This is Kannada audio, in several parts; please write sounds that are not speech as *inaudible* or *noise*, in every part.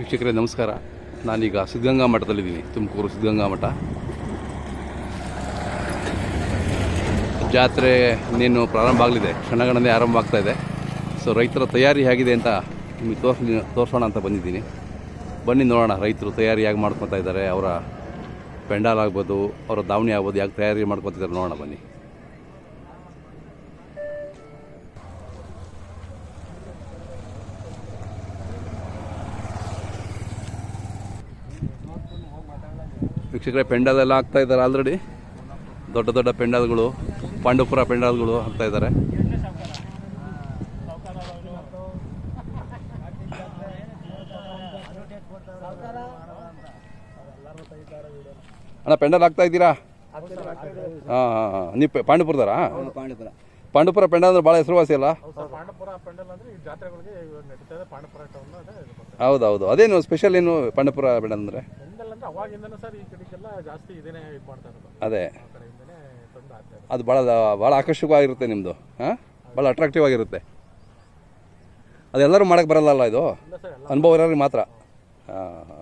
ವೀಕ್ಷಕರೇ, ನಮಸ್ಕಾರ. ನಾನೀಗ ಸಿದ್ಧಗಂಗಾ ಮಠದಲ್ಲಿದ್ದೀನಿ. ತುಮಕೂರು ಸಿದ್ಧಗಂಗಾ ಮಠ. ಜಾತ್ರೆ ಇನ್ನೇನು ಪ್ರಾರಂಭ ಆಗಲಿದೆ. ಕ್ಷಣಗಣನೆ ಆರಂಭ ಆಗ್ತಾ ಇದೆ. ಸೊ ರೈತರ ತಯಾರಿ ಹೇಗಿದೆ ಅಂತ ನಿಮಗೆ ತೋರ್ಸ್ ತೋರಿಸೋಣ ಅಂತ ಬಂದಿದ್ದೀನಿ. ಬನ್ನಿ ನೋಡೋಣ. ರೈತರು ತಯಾರಿ ಹೇಗೆ ಮಾಡ್ಕೊತಾ ಇದ್ದಾರೆ, ಅವರ ಪೆಂಡಾಲ್ ಆಗ್ಬೋದು, ಅವರ ದಾವಣಿ ಆಗ್ಬೋದು ಯಾಕೆ ತಯಾರಿ ಮಾಡ್ಕೊತಿದ್ದಾರೆ ನೋಡೋಣ ಬನ್ನಿ. ವೀಕ್ಷಕರೇ ಪೆಂಡಾಲೆಲ್ಲ ಆಗ್ತಾ ಇದ್ದಾರೆ ಆಲ್ರೆಡಿ ದೊಡ್ಡ ದೊಡ್ಡ ಪೆಂಡಾಲ್ಗಳು ಪಾಂಡವಪುರ ಪೆಂಡಾಲ್ಗಳು ಹಾಕ್ತಾ ಇದ್ದಾರೆ. ಅಣ್ಣ ಪೆಂಡಲ್ ಆಗ್ತಾ ಇದ್ದೀರಾ? ಹಾಂ ಹಾಂ ಹಾಂ. ನೀವು ಪೆ- ಪಾಂಡವಪುರದಾರಾ ಪಾಂಡಪುರ. ಪಾಂಡವಪುರ ಪೆಂಡಾಲ್ ಅಂದ್ರೆ ಭಾಳ ಹೆಸರುವಾಸಿ ಅಲ್ಲ? ಹೌದೌದು ಪಾಂಡಪುರ ಅದೇನು ಸ್ಪೆಷಲ್ ಏನು ಪಾಂಡುಪುರ ಪೆಂಡಲ್ ಅಂದ್ರೆ? ಅವಾಗಿಂದನೂ ಸರ್ ಈ ಕಡೆಗೆಲ್ಲ ಜಾಸ್ತಿ ಇದೇನೆ ಇದು ಮಾಡ್ತಾ ಇರೋದು. ಅದೇ. ಆ ಕಡೆಯಿಂದನೇ ತಂದು ಹಾಕ್ತಾ ಇರೋದು. ಅದು ಭಾಳ ಭಾಳ ಆಕರ್ಷಕವಾಗಿರುತ್ತೆ ನಿಮ್ಮದು ಹಾಂ? ಭಾಳ ಅಟ್ರಾಕ್ಟಿವ್ ಆಗಿರುತ್ತೆ. ಅದೆಲ್ಲರೂ ಮಾಡೋಕ್ಕೆ ಬರಲ್ಲ ಇದು? ಇಲ್ಲ ಸರ್ ಎಲ್ಲ ಅನುಭವ ಇರೋರಿಗೆ ಮಾತ್ರ. ಹಾಂ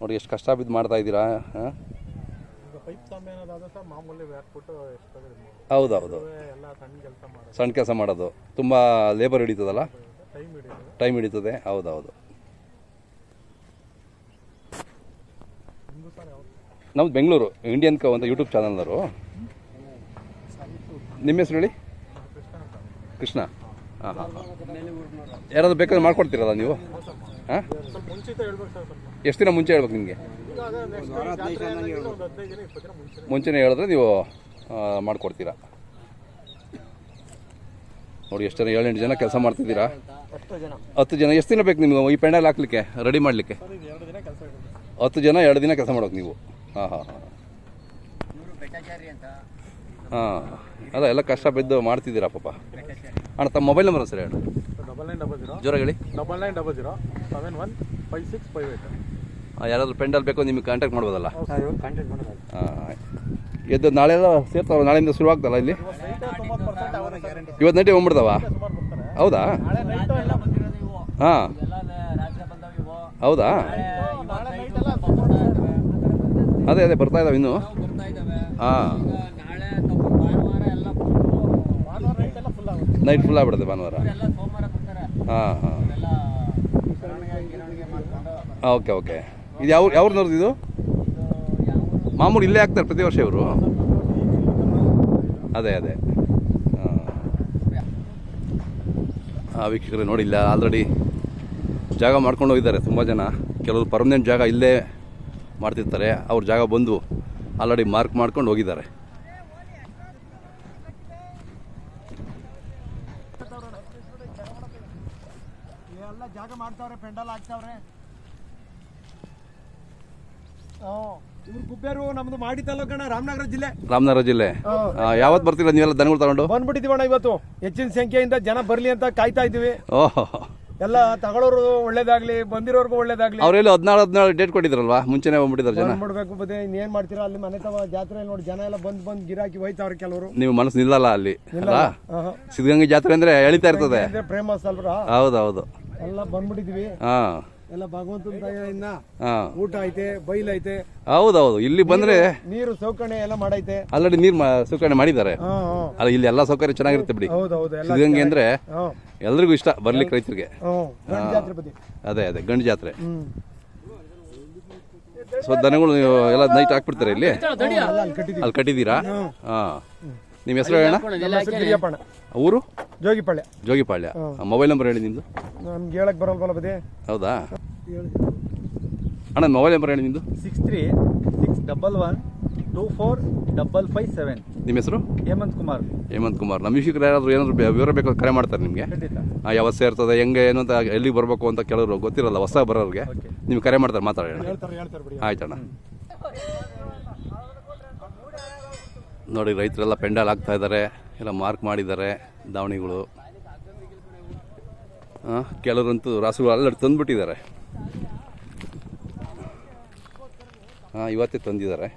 ನೋಡಿ ಎಷ್ಟು ಕಷ್ಟ ಬಿದ್ದು ಮಾಡ್ತಾ ಇದ್ದೀರಾ ಹಾಂ? ಈಗ ಪೈಪ್ ಸಾಂಬೆ ಅನ್ನೋದಾದ್ರೆ ಸರ್ ಮಾಮೂಲಿ ಹಾಕ್ಬಿಟ್ಟು ಎಷ್ಟು ಹೌದು ಹೌದು ಎಲ್ಲ ಸಣ್ಣ ಕೆಲಸ ಮಾಡೋದು. ಸಣ್ಣ ಕೆಲಸ ಮಾಡೋದು. ತುಂಬ ಲೇಬರ್ ಹಿಡಿತದಲ್ಲ? ಟೈಮ್ ಹಿಡಿಯೋದು ಟೈಮ್ ಹಿಡಿತದೆ. ಹೌದು ಹೌದು ನಿಮ್ದು ಬೆಂಗಳೂರು ಇಂಡಿಯನ್ ಕ ಅಂತ ಯೂಟ್ಯೂಬ್ ಚಾನಲ್ನವರು. ನಿಮ್ಮ ಹೆಸರು ಹೇಳಿ? ಕೃಷ್ಣ. ಹಾಂ ಹಾಂ ಯಾರಾದರೂ ಬೇಕಾದ್ರೆ ಮಾಡ್ಕೊಡ್ತೀರಲ್ಲ ನೀವು? ಹಾಂ? ಎಷ್ಟು ದಿನ ಮುಂಚೆ ಹೇಳ್ಬೇಕು ನಿಮಗೆ? ಮುಂಚೆನೇ ಹೇಳಿದ್ರೆ ನೀವು ಮಾಡಿಕೊಡ್ತೀರಾ. ನೋಡಿ, ಎಷ್ಟು ಜನ, ಏಳೆಂಟು ಜನ ಕೆಲಸ ಮಾಡ್ತಿದ್ದೀರಾ? ಹತ್ತು ಜನ. ಎಷ್ಟು ದಿನ ಬೇಕು ನಿಮ್ಗೆ ಈ ಪೆಂಡಲ್ ಹಾಕ್ಲಿಕ್ಕೆ ರೆಡಿ ಮಾಡಲಿಕ್ಕೆ ಸರ್ ಇದು ಎರಡು ದಿನ ಕೆಲಸ ಇರುತ್ತೆ ಹತ್ತು ಜನ ಎರಡು ದಿನ ಕೆಲಸ ಮಾಡೋಕೆ ನೀವು. ಹಾಂ ಹಾಂ ಹಾಂ. ಹಾಂ ಅಲ್ಲ ಎಲ್ಲ ಕಷ್ಟ ಬಿದ್ದು ಮಾಡ್ತಿದ್ದೀರಾ ಪಾಪ. ಅಣ್ಣ ತಮ್ಮ ಮೊಬೈಲ್ ನಂಬರ್ ಸರಿ ಅಣ್ಣ ಡಬಲ್ ನೈನ್ ಡಬಲ್ ಜೀರೋ ಜೋರಾಗಿ ಹೇಳಿ. Double nine double zero seven one five six five eight ಹಾಂ ಯಾರಾದರೂ ಪೆಂಡಲ್ ಬೇಕೋ ನಿಮಗೆ ಕಾಂಟ್ಯಾಕ್ಟ್ ಮಾಡ್ಬೋದಲ್ಲ? ಹಾಂ ಎದ್ದು ನಾಳೆಲ್ಲ ಸೇರ್ತಾವ ನಾಳೆಯಿಂದ ಶುರು ಆಗ್ತಲ್ಲ ಇಲ್ಲಿ? ಇವತ್ತು ನೈಟೇ ಹೋಗ್ಬಿಡ್ತಾವ ಹೌದಾ? ನಾಳೆ ನೈಟು ಎಲ್ಲ ಬಂದಿರೋದು ಇವು ಹಾಂ ಎಲ್ಲ ರಾಜ್ಯ ಬಂದವು ಇವು ಹೌದಾ? ಅದೇ ಅದೇ, ಬರ್ತಾ ಇದಾವೆ ಇನ್ನು. ಹಾಂ. ನೈಟ್ ಫುಲ್ ಆಗ್ಬಿಡುತ್ತೆ ಭಾನುವಾರ. ಹಾಂ ಹಾಂ. Okay okay. ಇದು ಯಾವ ಯಾವ್ರು ಇದು? ಯಾವ ಮಾಮೂಲು ಇಲ್ಲೇ ಆಗ್ತಾರೆ ಪ್ರತಿ ವರ್ಷ ಇವರು. ಅದೇ ಅದೇ. ಹಾಂ. ವೀಕ್ಷಕರೇ, ನೋಡಿಲ್ಲ ಆಲ್ರೆಡಿ ಜಾಗ ಮಾಡ್ಕೊಂಡು ಹೋಗಿದ್ದಾರೆ ತುಂಬ ಜನ. ಕೆಲವರು ಪರ್ಮನೆಂಟ್ ಜಾಗ ಇಲ್ಲೇ ಮಾಡ್ತಿರ್ತಾರೆ. ಅವ್ರ ಜಾಗ ಬಂದು ಆಲ್ರೆಡಿ ಮಾರ್ಕ್ ಮಾಡ್ಕೊಂಡು ಹೋಗಿದ್ದಾರೆ. ಎಲ್ಲ ಜಾಗ ಮಾಡ್ತಾವ್ರೆ ಪೆಂಡಲ್ ಹಾಕ್ತಾವ್ರೆ. ಗುಬ್ಬೇರು ನಮ್ದು ಮಾಡಿ ತಾಲೂಕಣ ರಾಮನಗರ ಜಿಲ್ಲೆ. ರಾಮನಗರ ಜಿಲ್ಲೆ. ಯಾವತ್ತು ಬರ್ತೀರಾ ನೀವೆಲ್ಲ ದನಗಳು ತಗೊಂಡು? ಬಂದ್ಬಿಟ್ಟಿದೀವಣ್ಣ ಇವತ್ತು. ಹೆಚ್ಚಿನ ಸಂಖ್ಯೆಯಿಂದ ಜನ ಬರ್ಲಿ ಅಂತ ಕಾಯ್ತಾ ಇದೀವಿ ಓಹೋ. ಎಲ್ಲ ತಗೊಳ್ಳೋರು ಒಳ್ಳೇದಾಗ್ಲಿ ಬಂದಿರೋರ್ಗು ಒಳ್ಳೇದಾಗ್ಲಿ. ಅವರೆಲ್ಲ ಹದಿನಾರು ಹದಿನಾರು ಡೇಟ್ ಕೊಟ್ಟಿದ್ರಲ್ವಾ? ಮುಂಚೆನೇ ಬಂದ್ಬಿಟ್ಟಿದ್ದಾರೆ ಜನ? ಮಾಡ್ಬೇಕು ಬದೇ ಇನ್ನೇನ್ ಮಾಡ್ತೀರಾ? ಅಲ್ಲಿ ಮನೆ ತವ ಜಾತ್ರೆ ನೋಡಿ ಜನ ಎಲ್ಲ ಬಂದ್ ಬಂದ್ ಗಿರಾಕಿ ಹೋಯ್ತಾವ್ರೆ ಕೆಲವರು. ನೀವು ಮನಸ್ಸು ನಿಲ್ಲಲ್ಲ ಅಲ್ಲಿ. ಸಿದ್ಧಗಂಗೆ ಜಾತ್ರೆ ಅಂದ್ರೆ ಎಳಿತಾ ಇರ್ತದೆ. ಅಂದ್ರೆ ಪ್ರೇಮ ಸಲ್ರ ಹೌದು ಹೌದು ಎಲ್ಲ ಬಂದ್ಬಿಟ್ಟಿದ್ವಿ. ಹಾಂ. ಎಲ್ಲ ಭಗವಂತನ ದಯೆಯಿಂದ ಊಟ ಐತೆ ಬೈಲ್ ಐತೆ. ಹೌದೌದು ಇಲ್ಲಿ ಬಂದ್ರೆ ನೀರು ಸೌಕರ್ಯ ಎಲ್ಲ ಮಾಡೈತೆ. ಆಲ್ರೆಡಿ ನೀರು ಸೌಕರ್ಯ ಮಾಡಿದ್ದಾರೆ. ಅಲ್ಲ ಇಲ್ಲಿ ಎಲ್ಲಾ ಸೌಕರ್ಯ ಚೆನ್ನಾಗಿರುತ್ತೆ ಬಿಡಿ. ಹೌದು ಹೌದು ಎಲ್ಲ ಸಿದ್ಧಗಂಗೆ ಅಂದ್ರೆ ಎಲ್ರಿಗೂ ಇಷ್ಟ ಬರ್ಲಿಕ್ಕೆ ರೈತರಿಗೆ. ಅದೇ ಅದೇ ಗಂಡು ಜಾತ್ರೆ. ಸೊ ದನಗಳು ನೀವು ಎಲ್ಲ ನೈಟ್ ಹಾಕ್ಬಿಡ್ತಾರೆ ಇಲ್ಲಿ? ಅಲ್ಲಿ ಕಟ್ಟಿದ್ದೀರಾ? ಹಾಂ. ನಿಮ್ಮ ಹೆಸರು ಹೇಳೋಣ ಗಿರಿಯಪ್ಪಣ್ಣ. ಊರು? ಜೋಗಿಪಾಳ್ಯ. ಜೋಗಿಪಾಳ್ಯ. ಮೊಬೈಲ್ ನಂಬರ್ ಹೇಳಿ ನಿಮ್ಮದು ನಮ್ಗೆ ಹೇಳಕ್ ಬರಲ್ವಲ್ಲ ಬದಿ ಹೌದಾ? ಅಣ್ಣ ಮೊಬೈಲ್ ನಂಬರ್ ಹೇಳಿ ನಿಮ್ಮದು six three six double one two four double five seven ನಿಮ್ಮ ಹೆಸರು? ಹೇಮಂತ್ ಕುಮಾರ್. ಹೇಮಂತ್ ಕುಮಾರ್. ನಮ್ಮ ವೀಕ್ಷಕರು ಯಾರಾದರೂ ಏನಾದರೂ ಬೆ- ವಿವರ ಬೇಕಾದ್ರೆ ಕರೆ ಮಾಡ್ತಾರೆ ನಿಮಗೆ. ಆ ಯಾವತ್ತು ಸೇರ್ತದೆ ಹೆಂಗೆ ಏನು ಅಂತ ಎಲ್ಲಿಗೆ ಬರಬೇಕು ಅಂತ ಕೆಲವರು ಗೊತ್ತಿರಲ್ಲ ಹೊಸ ಬರೋರಿಗೆ. ನಿಮ್ಗೆ ಕರೆ ಮಾಡ್ತಾರೆ ಮಾತಾಡೋಣ. ಹೇಳ್ತಾರೆ ಹೇಳ್ತಾರೆ ಬಿಡಿ. ಆಯ್ತಣ್ಣ. ನೋಡಿ, ರೈತರೆಲ್ಲ ಪೆಂಡಲ್ ಆಗ್ತಾ ಇದ್ದಾರೆ. ಎಲ್ಲ ಮಾರ್ಕ್ ಮಾಡಿದ್ದಾರೆ ದಾವಣಿಗಳು. ಕೆಲವರಂತೂ ರಾಸುಗಳು ಅಲ್ಲಿ ತಂದುಬಿಟ್ಟಿದ್ದಾರೆ. ಹಾಂ ಇವತ್ತೇ ತಂದಿದ್ದಾರೆ.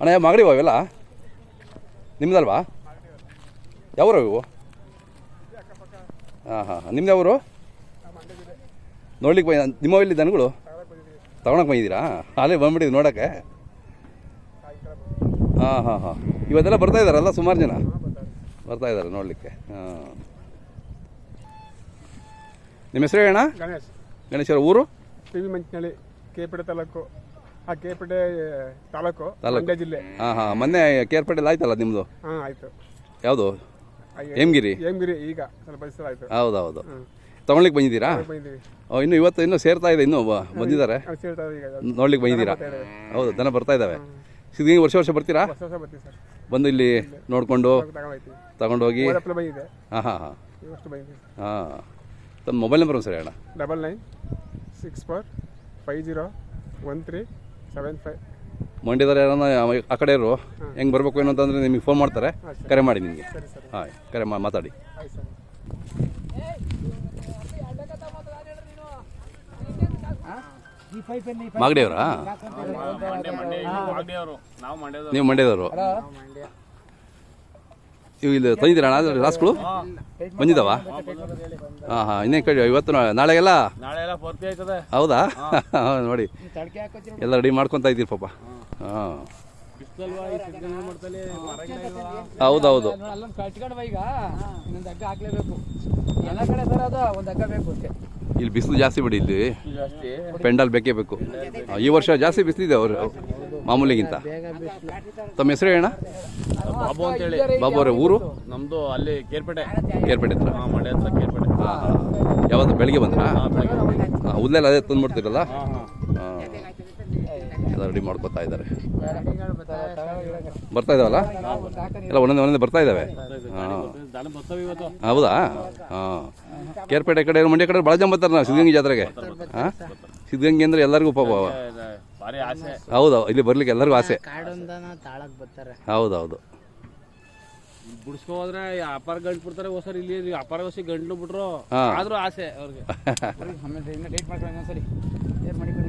ಅಣ್ಣ ಮಾಗಡಿ ಅವೆಲ್ಲ ನಿಮ್ದಲ್ವಾ? ಯಾವ ಇವು? ಹಾಂ ಹಾಂ. ನಿಮ್ದು ಯಾವರು? ನೋಡ್ಲಿಕ್ಕೆ ಬಂದ ನಿಮ್ಮ ಇಲ್ಲಿ ದನಗಳು? ತಗೊಳಕ್ಕೆ ಬಂದಿದ್ದೀರಾ? ಅಲ್ಲೇ ಬಂದ್ಬಿಟ್ಟಿದ್ದು ನೋಡೋಕ್ಕೆ. ಹಾಂ ಹಾಂ ಹಾಂ. ಇವತ್ತೆಲ್ಲ ಬರ್ತಾ ಇದ್ದಾರಲ್ಲ ಸುಮಾರು ಜನ? ಬರ್ತಾ ಇದ್ದಾರೆ ನೋಡಲಿಕ್ಕೆ. ಹಾಂ. ನಿಮ್ಮ ಹೆಸರು ಹೇಳಣ್ಣ ಗಣೇಶ್. ಗಣೇಶ್ವರ ಊರು? T V Manchinahalli Kepete taluk. ಆ ಕೇಪೇಟೆ ತಾಲೂಕು ತಾಲೂಕು. ಮಂಡ್ಯ ಜಿಲ್ಲೆ. ಹಾಂ ಹಾಂ. ಮೊನ್ನೆ ಕೇರ್ಪೇಟೆಲ್ಲ ಆಯ್ತಲ್ಲ ನಿಮ್ಮದು ಹಾಂ ಆಯಿತು. ಯಾವುದು? ಹೇಮಗಿರಿ? ಹೇಮಗಿರಿ ಈಗ ಸ್ವಲ್ಪ ಹೆಸರು ಆಯ್ತು ಹೌದು ಹೌದು ತೊಗೊಳ್ಲಿಕ್ಕೆ ಬಂದಿದ್ದೀರಾ? ಬಂದಿದ್ದೀವಿ. ಓ ಇನ್ನು ಇವತ್ತು ಇನ್ನೂ ಸೇರ್ತಾ ಇದೆ ಇನ್ನೂ ಬ- ಬಂದಿದ್ದಾರೆ? ನಾವು ಸೇರ್ತಾ ಈಗ ನೋಡ್ಲಿಕ್ಕೆ ಬಂದಿದ್ದೀರಾ? ಬರ್ತಾ. ಹೌದು ದನ ಬರ್ತಾ ಇದ್ದಾವೆ. ಸಿದ್ಧಗಂಗೆ ವರ್ಷ ವರ್ಷ ಬರ್ತೀರಾ? ಹೊಸ ಹೊಸ ಬರ್ತೀವಿ ಸರ್. ಬಂದು ಇಲ್ಲಿ ನೋಡಿಕೊಂಡು ತಗೊಂಡೋಗ್ತೀವಿ ತಗೊಂಡೋಗಿ ಬಂದಿದೆ. ಹಾಂ ಹಾಂ ಹಾಂ. ಇವಷ್ಟು ಬಂದಿದೆ. ಹಾಂ. ತಮ್ಮ ಮೊಬೈಲ್ ನಂಬರ್ ಸರಿ ಅಣ್ಣ double nine six four five zero one three seven five. ಮಂಡ್ಯದವ್ರು ಯಾರನ್ನ ಆ ಕಡೆ ಇರು. ಹೆಂಗೆ ಬರಬೇಕು ಏನು ಅಂತಂದರೆ ನಿಮಗೆ ಫೋನ್ ಮಾಡ್ತಾರೆ. ಕರೆ ಮಾಡಿ ನಿಮಗೆ. ಸರಿ ಸರ್. ಹಾಂ ಕರೆ ಮಾ ಮಾತಾಡಿ. ಆಯ್ತು ಸರ್. ಮಾಗಡಿಯವರಾ ನಾವು ಮಂಡ್ಯದ ನೀವು ಮಂಡ್ಯದವರು. ಇವು ಇಲ್ಲಿ ತಂದಿದ್ದೀರಾ ಅಣ್ಣ? ರಾಸ್ಗಳು ಬಂದಿದ್ದಾವ? ಹಾಂ ಹಾಂ ಇನ್ನೇನು ಕಡಿ ಇವತ್ತು ನಾಳೆಗೆಲ್ಲ? ನಾಳೆ ಎಲ್ಲ ಪೂರ್ತಿ ಆಯ್ತದೆ. ಹೌದಾ? *laughs* ನೋಡಿ. ಎಲ್ಲ ರೆಡಿ ಮಾಡ್ಕೊತಾ ಇದ್ದೀರಿ ಪಾಪ. ಹಾಂ. ಹೌದೌದು. ಅಲ್ಲೊಂದು ಕಟ್ಕೊಂಡು ಬಾ ಈಗ. ಇನ್ನೊಂದು ಹಗ್ಗ ಹಾಕ್ಲೇಬೇಕು. ಎಲ್ಲ ಕಡೆ ಸರ್ ಅದು ಒಂದು ಹಗ್ಗ ಬೇಕು ಅಷ್ಟೇ. ಇಲ್ಲಿ ಬಿಸಿಲು ಜಾಸ್ತಿ ಬಿಡಿ ಇಲ್ಲಿ ಜಾಸ್ತಿ. ಪೆಂಡಲ್ ಬೇಕೇ ಬೇಕು. ಈ ವರ್ಷ ಜಾಸ್ತಿ ಬಿಸಿಲಿದೆ ಅವರು ಮಾಮೂಲಿಗಿಂತ. ತಮ್ಮ ಹೆಸರು ಹೇಳ ಬಾಬು ಅಂತೇಳಿ. ಬಾಬು ಅವರೇ ಊರು? ನಮ್ದು ಅಲ್ಲಿ ಕೇರ್ಪೇಟೆ. ಕೇರ್ಪೇಟೆ ಹತ್ರ? ಹಾ ಮಂಡ್ಯ ಹತ್ರ ಕೇರ್ಪೇಟೆ. ಯಾವತ್ತು ಬೆಳಿಗ್ಗೆ ಬಂದ್ರಾ? ಹಾಂ ಅದೇ ತಂದ್ಬಿಡ್ತೀರಲ್ಲ? ಎಲ್ಲ ರೆಡಿ ಮಾಡ್ಕೊತಾ ಇದ್ದಾರೆ. ಬರ್ತಾ ಇದಾವಲ್ಲ? ಎಲ್ಲ ಒಂದೊಂದೇ ಒಂದೊಂದು ಬರ್ತಾ ಇದ್ದಾವೆ ಹಾಂ. ದನ ಬರ್ತವೆ ಇವತ್ತು ಹೌದಾ? ಹಾಂ. ಕೇರ್ಪೇಟೆ ಕಡೆ ಮಂಡ್ಯ ಕಡೆ ಭಾಳ ಜನ ಬರ್ತಾರೆ ನಾವು ಸಿದ್ಧಗಂಗೆ ಜಾತ್ರೆಗೆ. ಹಾಂ? ಸಿದ್ಧಗಂಗೆ ಅಂದ್ರೆ ಎಲ್ಲರಿಗೂ ಪಾಪ ಹೌದು ಇಲ್ಲಿ ಬರ್ಲಿಕ್ಕೆ ಎಲ್ಲರಿಗೂ ಆಸೆ. ಹೌದೌದು. ಬಿಡಿಸ್ಕೋದ್ರೆ ಅಪಾರ ಗಂಟು ಬಿಡ್ತಾರೆ ಹೋಸರ್ ಇಲ್ಲಿ ಅಪಾರ ಗಂಟ್ಲು ಬಿಟ್ರು ಹಾ. ಆದ್ರೂ ಆಸೆ ಅವ್ರಿಗೆ. *laughs*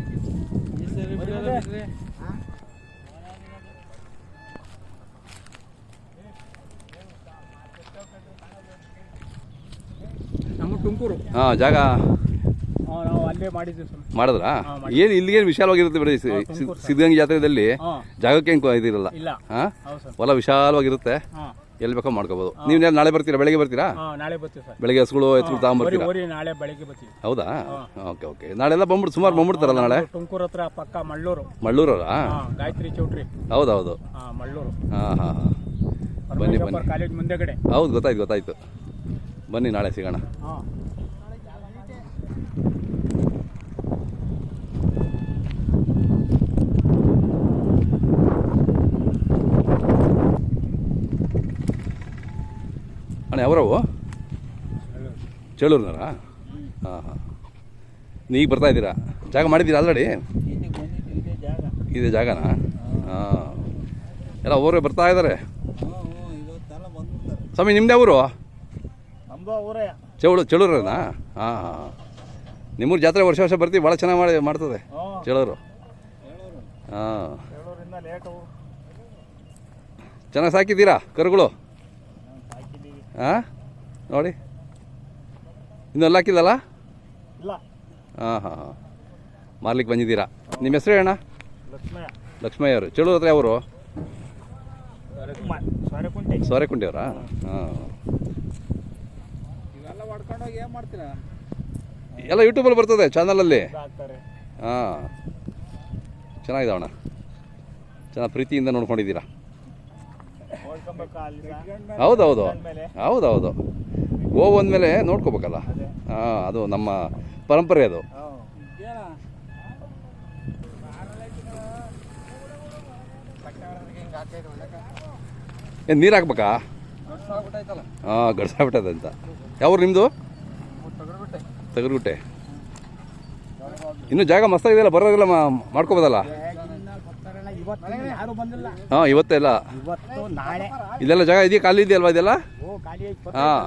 ತುಮಕೂರು. ಹಾಂ ಜಾಗ ನಾವು ಅಲ್ಲೇ ಮಾಡಿದ್ದೀವಿ ಸರ್ ಮಾಡಿದ್ರಾ? ಏನು ಇಲ್ಲಿಗೆ ವಿಶಾಲವಾಗಿರುತ್ತೆ ಬಿಡಿ ಸಿದ್ಧಗಂಗೆ ಜಾತ್ರೆಯಲ್ಲಿ ಜಾಗಕ್ಕೆ ಏನು ಇದಿರಲ್ಲ? ಹಾಂ? ಹೊಲ ವಿಶಾಲವಾಗಿರುತ್ತೆ. ಎಲ್ಲಿ ಬೇಕೋ ಮಾಡ್ಕೋಬೋದು. ನೀವು ನಾಳೆ ಬರ್ತೀರಾ? ಬೆಳಗ್ಗೆ ಬರ್ತೀರಾ? ಹಾ, ನಾಳೆ ಬರ್ತೀವಿ ಸರ್. ಬೆಳಗ್ಗೆ ಹಸುಗಳು ಎತ್ಗಳು ಬರೀ ತಗೊಂಬರ್ತೀರಾ? ಓರಿ ನಾಳೆ ಬೆಳಿಗ್ಗೆ ಬರ್ತೀವಿ. ಹೌದಾ? Okay okay. ನಾಳೆ ಎಲ್ಲ ಬಂದ್ಬಿಟ್ಟು ಸುಮಾರು ಬಂದ್ಬಿಡ್ತಾರಲ್ಲ ನಾಳೆ? ತುಮಕೂರು ಹತ್ರ ಪಕ್ಕ ಮಳ್ಳೂರು. ಮಳ್ಳೂರಲ್ಲ ಹಾಂ ಗಾಯತ್ರಿ ಚೌಟ್ರಿ. ಹೌದೌದು. ಹೌದು ಮಳ್ಳೂರು. ಹಾಂ ಹಾಂ ಹಾಂ. ಬನ್ನಿ ಬನ್ನಿ. ಕಾಲೇಜ್ ಮುಂದೆಗಡೆ. ಹೌದು ಗೊತ್ತಾಯ್ತು ಗೊತ್ತಾಯ್ತು. ಬನ್ನಿ ನಾಳೆ ಸಿಗೋಣ. ಹಾಂ. ಅಣ್ಣ, ಯಾವ್ರವು? ಚೇಳೂರಿನಾರ ಹಾಂ ಹಾಂ. ಈಗ ಬರ್ತಾ ಇದ್ದೀರಾ? ಜಾಗ ಮಾಡಿದ್ದೀರಾ ಆಲ್ರೆಡಿ ಇದೆ ಜಾಗನಾ? ಹಾಂ. ಎಲ್ಲ ಊರೇ ಬರ್ತಾ ಇದ್ದಾರೆ ಸ್ವಾಮಿ ನಿಮ್ಮದೇ ಊರು? ಚೌಳು, ಚೇಳೂರನಾ? ಹಾಂ ಹಾಂ. ನಿಮ್ಮೂರು ಜಾತ್ರೆ ವರ್ಷ ವರ್ಷ ಬರ್ತೀವಿ ಭಾಳ ಚೆನ್ನಾಗಿ ಮಾಡಿ, ಮಾಡ್ತದೆ ಚೇಳೂರು. ಹಾಂ. ಚೆನ್ನಾಗಿ ಸಾಕಿದ್ದೀರಾ ಕರುಗಳು? ಹಾಂ ನೋಡಿ. ಇನ್ನೂ ಎಲ್ಲ ಹಾಕಿಲ್ಲಲ್ಲ? ಇಲ್ಲ. ಹಾಂ ಹಾಂ ಹಾಂ. ಮಾರ್ಲಿಕ್ಕೆ ಬಂದಿದ್ದೀರಾ. ನಿಮ್ಮ ಹೆಸರು ಅಣ್ಣ ಲಕ್ಷ್ಮಯ್ಯ. ಲಕ್ಷ್ಮಯ್ಯ ಅವರು. ಚಳು ಹತ್ರ ಅವರು ಸೊರೆಕುಂಟೆ. ಸೋರೆಕುಂಟಿಯವರಾ ಹಾಂ. ಎಲ್ಲ ಯೂಟ್ಯೂಬಲ್ಲಿ ಬರ್ತದೆ ಚಾನಲಲ್ಲಿ? ಹಾಂ ಹಾಂ. ಚೆನ್ನಾಗಿದಾವಣ್ಣ. ಚೆನ್ನಾಗಿ ಪ್ರೀತಿಯಿಂದ ನೋಡ್ಕೊಂಡಿದ್ದೀರಾ. ಹೌದೌದು. ಹೌದೌದು. ಗೋ ಬಂದಮೇಲೆ ನೋಡ್ಕೋಬೇಕಲ್ಲ ಹಾಂ ಅದು ನಮ್ಮ ಪರಂಪರೆ ಅದು. ಏನು ನೀರು ಹಾಕ್ಬೇಕಾ? ಹಾಂ ಗಡ್ಸಾಗ್ಬಿಟ್ಟದೆ ಅಂತ ಯಾವ್ರು ನಿಮ್ಮದು ತಗರ್ಗುಟ್ಟೆ. ಇನ್ನೂ ಜಾಗ ಮಸ್ತಾಗಿದೆಯಲ್ಲ ಬರೋದಿಲ್ಲ ಮಾಡ್ಕೋಬೋದಲ್ಲ? ಹಾಂ ಇವತ್ತೆಲ್ಲ ಇದೆಲ್ಲ ಜಾಗ ಇದೆಯಾ? ಖಾಲಿ ಇದೆಯಲ್ವಾ ಇದೆಲ್ಲ? ಹಾಂ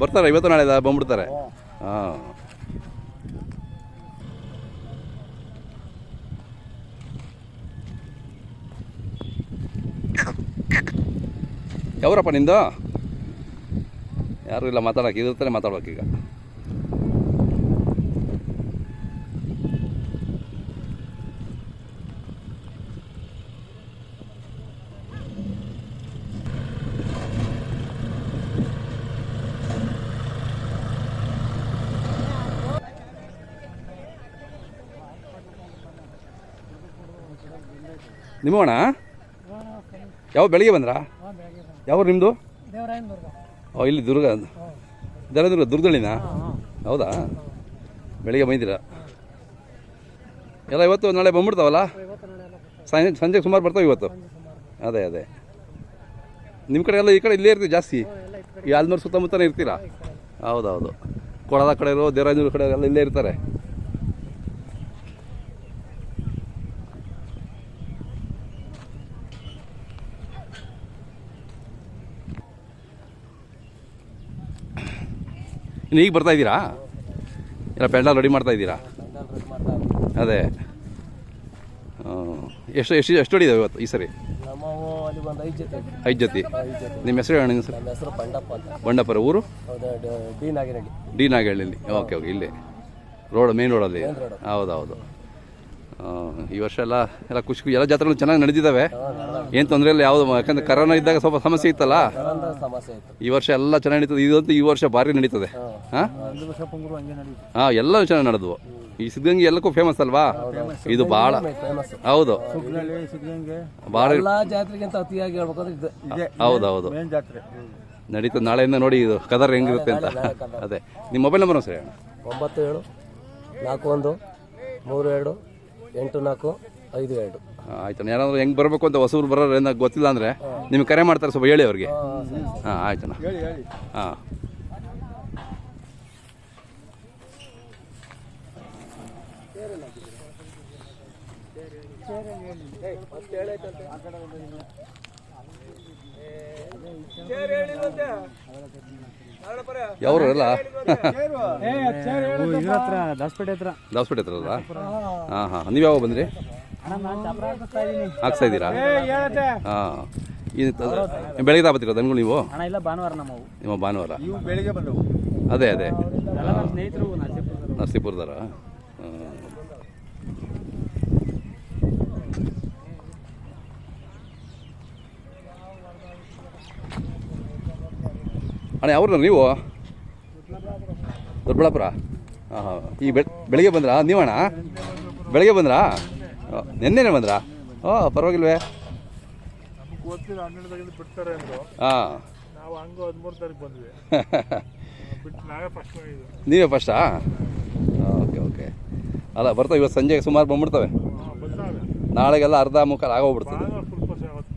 ಬರ್ತಾರೆ ಇವತ್ತು ನಾಳೆ ಬಂದ್ಬಿಡ್ತಾರೆ. ಹಾಂ. ಯಾವ್ರಪ್ಪ ನಿಂದು? ಯಾರು ಇಲ್ಲ ಮಾತಾಡೋಕೆ ಇದಿರ್ತಾನೆ ಮಾತಾಡ್ಬೇಕು ಈಗ ನಿಮ್ಮೋಣ ಯಾವ ಬೆಳಿಗ್ಗೆ ಬಂದ್ರಾ? ಯಾವ ನಿಮ್ಮದು ಓ, ಇಲ್ಲಿ ದುರ್ಗ ದರದುರ್ಗ ದುರ್ಗದಳ್ಳಿನಾ ಹೌದಾ? ಬೆಳಿಗ್ಗೆ ಬಂದಿರಾ ಎಲ್ಲ ಇವತ್ತು ನಾಳೆ ಬಂದ್ಬಿಡ್ತಾವಲ್ಲ? ಸಂಜೆ, ಸಂಜೆಗೆ ಸುಮಾರು ಬರ್ತಾವೆ ಇವತ್ತು? ಅದೇ ಅದೇ. ನಿಮ್ಮ ಕಡೆ ಎಲ್ಲ ಈ ಕಡೆ ಇಲ್ಲೇ ಇರ್ತೀವಿ ಜಾಸ್ತಿ? ಈ ಆಲ್ಮೂರು ಸುತ್ತಮುತ್ತಲೇ ಇರ್ತೀರಾ? ಹೌದೌದು. ಕೊಳದ ಕಡೆ ಇರೋ ದೇವರಾಜನೂರು ಕಡೆ ಎಲ್ಲ ಇಲ್ಲೇ ಇರ್ತಾರೆ. ಈಗ ಬರ್ತಾ ಇದ್ದೀರಾ? ಇಲ್ಲ ಪೆಂಡಾಲ್ ರೆಡಿ ಮಾಡ್ತಾ ಇದ್ದೀರಾ? ಅದೇ. ಎಷ್ಟು ಎಷ್ಟು ಎಷ್ಟು ಹೊಡಿದಾವೆ ಇವತ್ತು ಈ ಸರಿ? ಐದು ಜೊತೆ. ನಿಮ್ಮ ಹೆಸರು ಹೇಳಿ ಸರ್ ಬಂಡಪುರ ಊರು? ಡ- ನಾಗೇಹಳ್ಳಿ ಓಕೆ ಓಕೆ ಇಲ್ಲಿ. ರೋಡ್ ಮೇನ್ ರೋಡಲ್ಲಿ ಹೌದೌದು ಈ ವರ್ಷ ಎಲ್ಲ ಎಲ್ಲ ಖುಷಿ ಎಲ್ಲ ಜಾತ್ರೆಗಳು ಚೆನ್ನಾಗಿ ನಡೆದಿದ್ದಾವೆ ಏನು ತೊಂದರೆ ಇಲ್ಲ ಯಾವುದು ಯಾಕಂದ್ರೆ ಕರೋನಾ ಇದ್ದಾಗ ಸ್ವಲ್ಪ ಸಮಸ್ಯೆ ಇತ್ತಲ್ಲ? ಅದೊಂದು ಸಮಸ್ಯೆ ಇತ್ತು ಈ ವರ್ಷ ಎಲ್ಲ ಚೆನ್ನಾಗಿ ನಡೀತದೆ. ಇದಂತೂ ಈ ವರ್ಷ ಭಾರಿ ನಡೀತದೆ. ಹಾಂ ಹಾಂ ಎಲ್ಲ ಚೆನ್ನಾಗಿ ನಡೆದವು. ಈ ಸಿದ್ಧಗಂಗೆ ಎಲ್ಲಕ್ಕೂ ಫೇಮಸ್ ಅಲ್ವಾ? ಇದು ಬಹಳ ಫೇಮಸ್ ಹೌದು. ಹೌದೌದು ಎಲ್ಲ ಜಾತ್ರೆಗಿಂತ ಅತಿಯಾಗಿ ಹೇಳ್ಬೇಕಂದ್ರೆ ಇದು. ಹೌದು ಹೌದು. ಮೇನ್ ಜಾತ್ರೆ. ನಡೀತದೆ. ನಾಳೆಯಿಂದ ನೋಡಿ ಇದು ಕದರ್ ಹೆಂಗಿರುತ್ತೆ ಅಂತ. ಅದೇ. ನಿಮ್ಮ ಮೊಬೈಲ್ ನಂಬರ್ ಸರಿ ಅಣ್ಣ ಒಂಬತ್ತು ಏಳು ನಾಲ್ಕು ಒಂದು ಮೂರು ಎರಡು ಎಂಟು ನಾಲ್ಕು ಐದು ಎರಡು. ಆಯ್ತು. ಯಾರಾದ್ರೂ ಹೆಂಗೆ ಬರಬೇಕು ಅಂತ ಹೊಸಬ್ರು ಬರೋರು ಏನಾಗ ಗೊತ್ತಿಲ್ಲ ಅಂದರೆ ನಿಮ್ಗೆ ಕರೆ ಮಾಡ್ತಾರೆ. ಸ್ವಲ್ಪ ಹೇಳಿ ಅವ್ರಿಗೆ. ಹಾಂ ಆಯ್ತಣ್ಣ. ಹಾಂ. ಯಾವ್ರು ಎಲ್ಲ ಇದ್ರ ಹತ್ರ ದಾಸಪೇಟೆ ಹತ್ರ. ದಾಸಪೇಟೆ ಹತ್ರ ಅಲ್ಲ ಹಾಂ ಹಾಂ. ನೀವು ಯಾವಾಗ ಬಂದ್ರಿ? ಹಾಕ್ಸ್ತಾ ಇದ್ದೀರಾ? ಹಾಂ. ಬೆಳಗ್ಗೆ ತಾಪತ್ತಿರ ದನ್ಗಳು ನೀವು? ಅಣ್ಣ ಇಲ್ಲ ಭಾನುವಾರ ನಮ್ಮವು. ನಿಮ್ಮ ಭಾನುವಾರ. ಇವು ಬೆಳಿಗ್ಗೆ ಬಂದವು. ಅದೇ ಅದೇ. ನರಸೀಪುರದಾರ ಅಣ್ಣ ಯಾವ್ರನ್ನ ನೀವು? ದೊಡ್ಡಬಳ್ಳಾಪುರ. ಹಾಂ ಹಾಂ. ಈ ಬೆಳ್ ಬೆಳಿಗ್ಗೆ ಬಂದ್ರಾ? ನೀವಣ್ಣ ಬೆಳಗ್ಗೆ ಬಂದ್ರಾ? ನಿನ್ನೆನೇ ಬಂದ್ರಾ? ಓ ಪರವಾಗಿಲ್ವೇ. ಹಾಂ ನಾವು ಫಸ್ಟ್ ಓಕೆ ಓಕೆ ಅಲ್ಲ ಬರ್ತಾವೆ ಇವತ್ತು ಸಂಜೆಗೆ ಸುಮಾರು ಬಂದ್ಬಿಡ್ತವೆ. ನಾಳೆಗೆಲ್ಲ ಅರ್ಧ ಮುಖ ಆಗೋಗ್ಬಿಡ್ತದೆ.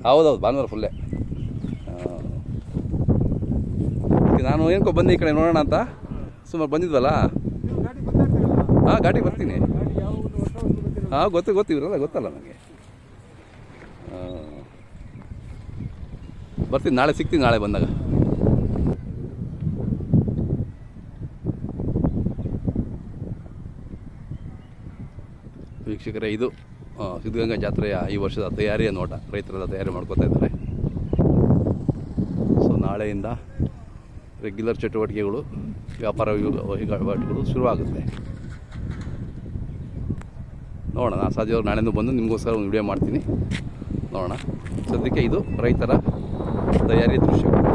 ಹೌದೌದು ಭಾನುವಾರ ಫುಲ್ಲೇ ನಾನು ಏನಕ್ಕೋ ಬಂದೆ ಈ ಕಡೆ ನೋಡೋಣ ಅಂತ. ಸುಮಾರು ಬಂದಿದ್ವಲ್ಲ? ಹಾಂ ಗಾಡಿ ಬರ್ತೀನಿ. ಹಾಂ, ಗೊತ್ತು ಗೊತ್ತು ಗೊತ್ತಲ್ಲ ನನಗೆ. ಬರ್ತೀನಿ, ನಾಳೆ ಸಿಗ್ತೀನಿ, ನಾಳೆ ಬಂದಾಗ. ವೀಕ್ಷಕರೇ, ಇದು ಸಿದ್ಧಗಂಗಾ ಜಾತ್ರೆಯ ಈ ವರ್ಷದ ತಯಾರಿಯ ನೋಟ. ರೈತರೆಲ್ಲ ತಯಾರಿ ಮಾಡ್ಕೋತಾ ಇದ್ದಾರೆ. ಸೊ ನಾಳೆಯಿಂದ ರೆಗ್ಯುಲರ್ ಚಟುವಟಿಕೆಗಳು, ವ್ಯಾಪಾರ ವ್ಯೂ- ವಹಿವಾಟುಗಳು ಶುರುವಾಗುತ್ತೆ. ನೋಡೋಣ ನಾನು ಸಾಧ್ಯವ್ರು ನಾಳೆಯಿಂದ ಬಂದು ನಿಮಗೋಸ್ಕರ ಒಂದು ವಿಡಿಯೋ ಮಾಡ್ತೀನಿ. ನೋಡೋಣ. ಸದ್ಯಕ್ಕೆ ಇದು ರೈತರ ತಯಾರಿ ದೃಶ್ಯ.